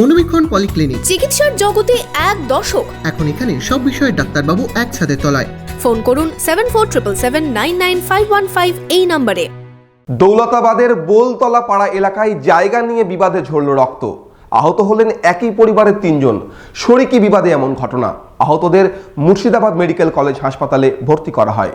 মনোবীক্ষণ polyclinic. চিকিৎসার জগতে এক দশক এখন এখানে সব বিষয়ে ডাক্তারবাবু একসাথে তলায়। ফোন করুন seven four triple seven nine nine five one five এই নম্বরে। দৌলতাবাদের বোলতলা পাড়া এলাকায় জায়গা নিয়ে বিবাদে ঝরল রক্ত। আহত হলেন একই পরিবারের তিনজন। শরিকি বিবাদে এমন ঘটনা। আহতদের মুর্শিদাবাদ মেডিকেল কলেজ হাসপাতালে ভর্তি করা হয়।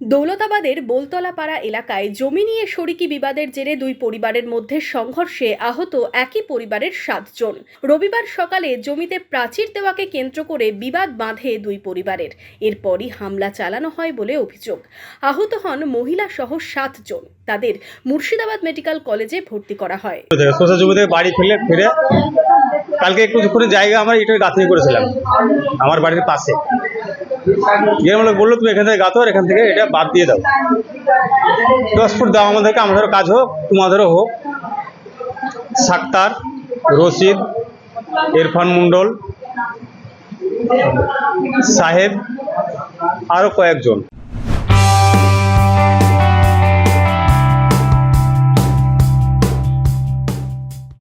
দৌলতাবাদের বোলতলাপাড়া এলাকায় জমি নিয়ে শরিকি বিবাদের জেরে দুই পরিবারের মধ্যে সংঘর্ষে আহত একই পরিবারের সাতজন। রবিবার সকালে জমিতে প্রাচীর দেওয়াকে কেন্দ্র করে বিবাদ বাঁধে দুই পরিবারের। এরপরই হামলা চালানো হয় বলে অভিযোগ। আহত হন মহিলা সহ সাতজন। তাদের মুর্শিদাবাদ মেডিকেল কলেজে ভর্তি করা হয়। বাড়ি ফিরে ফিরে কালকে একটু জায়গা আমরা এটা করেছিলাম, আমার বাড়ির পাশে। গিয়ে আমরা বলল, তুমি এখান থেকে গাতো আর এখান থেকে এটা বাদ দিয়ে দাও। দশ ফুট দাও আমাদেরকে আমাদেরও কাজ হোক তোমাদেরও হোক। সাক্তার, রশিদ, ইরফান মন্ডল সাহেব আরও কয়েকজন।